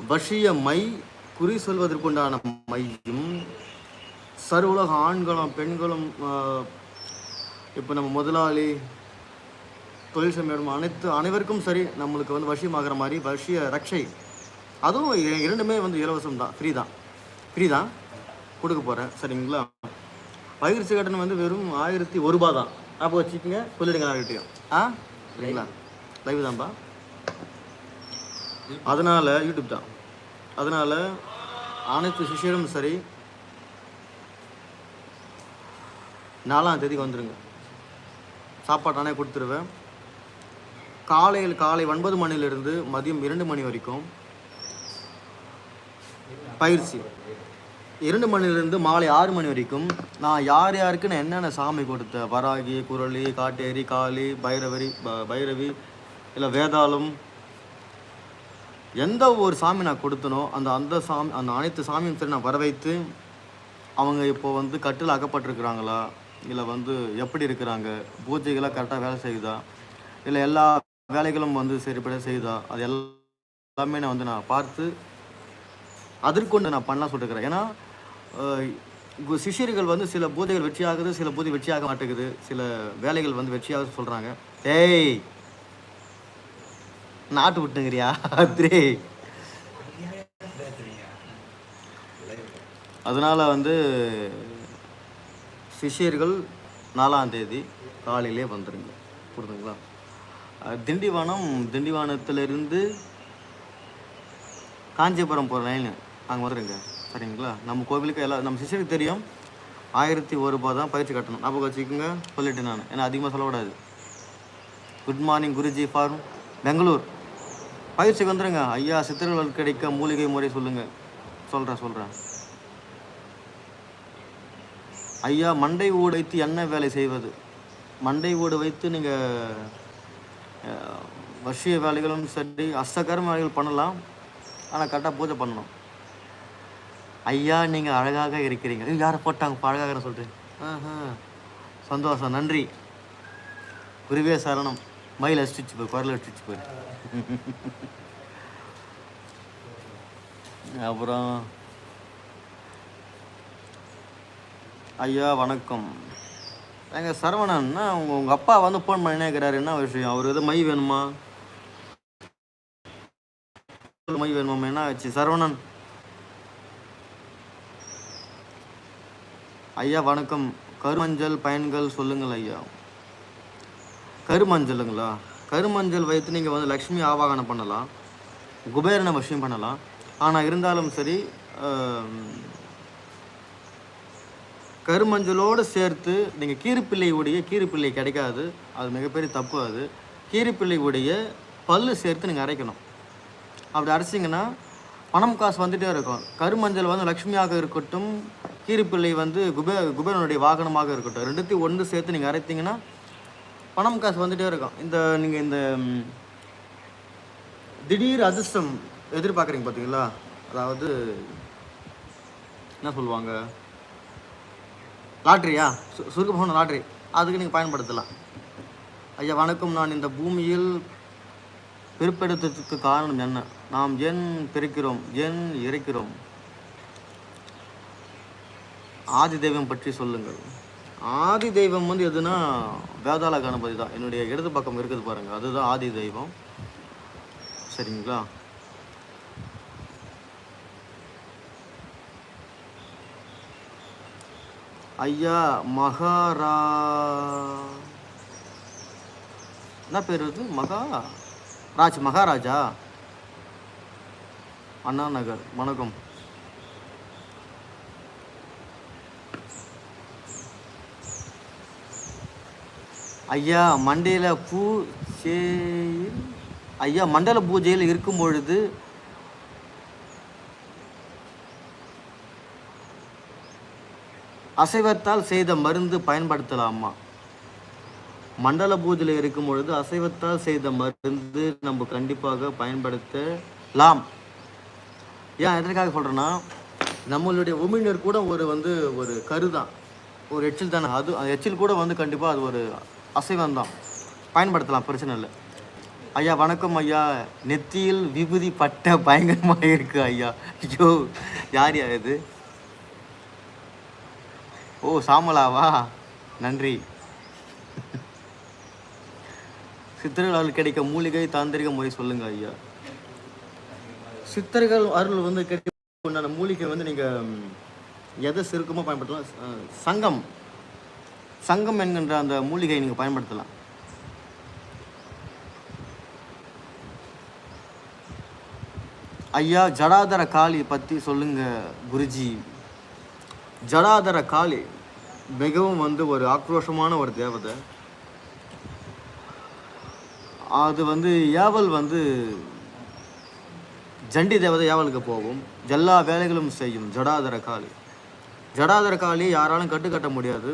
வஷிய my குறி சொல்வதற்குண்டான மையும் சர்வ ஆண்களும் பெண்களும் இப்போ நம்ம முதலாளி தொழில் அனைத்து அனைவருக்கும் சரி நம்மளுக்கு வந்து வசியமாகிற மாதிரி வசிய ரக்ஷை. அதுவும் இரண்டுமே வந்து இலவசம் தான் ஃப்ரீ தான். ஃப்ரீ தான். கொடுக்க போகிறேன் சரிங்களா? பயிற்சி கட்டணம் வந்து வெறும் ஆயிரத்தி ஒரு ரூபா தான். அப்போ வச்சுக்கோங்க. சொல்லிடுங்க யார்கிட்டயும் ஆ? சரிங்களா? லைவ் தான்ப்பா அதனால் யூடியூப் தான். அதனால் அனைத்து சிஷியரும் சரி நாலாம் தேதிக்கு வந்துடுங்க சாப்பாடு நானே கொடுத்துருவேன். காலையில் காலை ஒன்பது மணிலிருந்து மதியம் இரண்டு மணி வரைக்கும் பயிற்சி. இரண்டு மணிலிருந்து மாலை ஆறு மணி வரைக்கும் நான் யார் யாருக்கு நான் என்னென்ன சாமி கொடுத்தேன் வராகி குரளி காட்டேரி காளி பைரவரி ப- பைரவி இல்லை வேதாளம் எந்த ஒரு சாமி நான் கொடுத்தனோ அந்த அந்த சாமி அந்த அனைத்து சாமியும் சரி நான் வர வைத்து அவங்க இப்போ வந்து கட்டில் அகப்பட்டிருக்கிறாங்களா? இல்லை வந்து எப்படி இருக்கிறாங்க? பூஜைகளாக கரெக்டாக வேலை செய்யுதா? இல்லை எல்லா வேலைகளும் வந்து சரிப்பட செய்யுதா? அது எல்லாமே நான் வந்து நான் பார்த்து அதற்கொண்டு நான் பண்ணலாம் சொல்லிருக்கிறேன் ஏன்னா சிஷியர்கள் சிஷ்யர்கள் வந்து சில பூஜைகள் வெற்றியாகுது சில பூஜை வெற்றியாக மாட்டேங்குது சில வேலைகள் வந்து வெற்றியாக சொல்கிறாங்க ஏய் நாட்டு விட்டுங்கிறியா? அத்ரே. அதனால் வந்து சிஷ்யர்கள் நாலாம் தேதி காலையிலே வந்துடுங்க புரிதுங்களா? திண்டிவானம் திண்டிவனம் திண்டிவனத்திலிருந்து காஞ்சிபுரம் போகிற லைனு அங்கே வந்துடுங்க சரிங்களா? நம்ம கோவிலுக்கு எல்லா நம்ம சிஷ்யருக்கு தெரியும். ஆயிரத்தி ஒரு ரூபா தான் பயிற்சி கட்டணும். ஞாபகம் வச்சுக்கோங்க. சொல்லிட்டேன் நான். ஏன்னா அதிகமாக சொல்லக்கூடாது. Good morning Guruji from Bangalore. பயிற்சிக்கு வந்துடுங்க ஐயா சித்திரங்கள் கிடைக்க மூலிகை முறை சொல்லுங்கள் சொல்கிறேன் சொல்கிறேன் ஐயா மண்டை ஓடு வைத்து என்ன வேலை செய்வது? மண்டை ஓடு வைத்து நீங்கள் வசிய வேலைகளும் சரி அஷ்டகர்ம வேலைகள் பண்ணலாம். ஆனால் கரெக்டாக பூஜை பண்ணணும். ஐயா நீங்கள் அழகாக இருக்கிறீங்க. யாரை போட்டாங்க? அழகாக சொல்கிறேன் ஆஹா. சந்தோஷம். நன்றி. குருவே சரணம். மயில் அடிச்சிச்சு போய் குரல் அடிச்சிச்சு போய். அப்புறம் ஐயா வணக்கம். எங்க சரவணன்னா உங்கள் உங்கள் அப்பா வந்து ஃபோன் பண்ணினே இருக்கிறாரு. என்ன விஷயம்? அவர் எது மை வேணுமா? மை வேணுமா என்ன ஆச்சு? சரவணன். ஐயா வணக்கம். கருமஞ்சள் பயன்கள் சொல்லுங்கள் ஐயா. கருமஞ்சளுங்களா கருமஞ்சள் வைத்து நீங்கள் வந்து லக்ஷ்மி ஆவாகனம் பண்ணலாம். குபேரனை வசியம் பண்ணலாம். ஆனால் இருந்தாலும் சரி கருமஞ்சளோடு சேர்த்து நீங்கள் கீரிப்பிள்ளை உடைய கீரிப்பிள்ளை கிடைக்காது. அது மிகப்பெரிய தப்பு அது. கீரிப்பிள்ளை உடைய பல்லு சேர்த்து நீங்கள் அரைக்கணும். அப்படி அரைச்சிங்கன்னா பணம் காசு வந்துகிட்டே இருக்கும். கருமஞ்சள் வந்து லக்ஷ்மியாக இருக்கட்டும் கீரிப்பிள்ளை வந்து குபே குபேரனுடைய வாகனமாக இருக்கட்டும் ரெண்டுத்தையும் ஒன்று சேர்த்து நீங்கள் அரைத்தீங்கன்னா பணம் காசு வந்துகிட்டே இருக்கும். இந்த நீங்கள் இந்த திடீர் அதிர்ஷ்டம் எதிர்பார்க்குறீங்க பார்த்தீங்களா அதாவது என்ன சொல்லுவாங்க? லாட்ரியா? சு சுருக்கப்போன லாட்ரி. அதுக்கு நீங்கள் பயன்படுத்தலாம். ஐயா வணக்கம். நான் இந்த பூமியில் பிறப்பெடுத்ததுக்கு காரணம் என்ன? நாம் ஏன் பிறக்கிறோம்? ஏன் இறக்கிறோம்? ஆதி தெய்வம் பற்றி சொல்லுங்கள். ஆதி தெய்வம் வந்து எதுனா வேதாள கணபதி தான். என்னுடைய இடது பக்கம் இருக்குது பாருங்க. அதுதான் ஆதி தெய்வம். சரிங்களா? ஐயா மகாரா. என்ன பேர் இது மகா? ராஜ் மகாராஜா? அண்ணா நகர். வணக்கம். ஐயா மண்டையில் பூ ஐயா மண்டல பூஜையில் இருக்கும் பொழுது அசைவத்தால் செய்த மருந்து பயன்படுத்தலாமா? மண்டல பூஜையில் இருக்கும் பொழுது அசைவத்தால் செய்த மருந்து நம்ம கண்டிப்பாக பயன்படுத்தலாம். ஏன் எதற்காக சொல்கிறேன்னா நம்மளுடைய உமிழ்நீர் கூட ஒரு வந்து ஒரு கருதான். ஒரு எச்சில் தானே அது எச்சில் கூட வந்து கண்டிப்பாக அது ஒரு அசைவம் தான் பயன்படுத்தலாம் பிரச்சனை இல்லை. ஐயா வணக்கம் ஐயா. நெத்தியில் விபூதி பட்ட பயங்கரமாக இருக்கு ஐயா. ஐயோ யார் யா இது? ஓ சாமலாவா? நன்றி. சித்தர்கள் அருள் கிடைக்க மூலிகை தாந்திரிக முறை சொல்லுங்க ஐயா. சித்தர்கள் அருள் வந்து கிடைக்க உண்டான மூலிகை வந்து நீங்கள் எதை சிறுக்கமாக பயன்படுத்தலாம்? சங்கம். சங்கம் என்கின்ற அந்த மூலிகை நீங்கள் பயன்படுத்தலாம். ஐயா ஜடாதர காளி பற்றி சொல்லுங்க குருஜி. ஜடாதர காளி மிகவும் வந்து ஒரு ஆக்ரோஷமான ஒரு தேவதை. அது வந்து ஏவல் வந்து ஜண்டி தேவதை ஏவலுக்கு போகும்? எல்லா வேலைகளும் செய்யும் ஜடாதர காளி. ஜடாதர காளி யாராலும் கட்டுக்கட்ட முடியாது.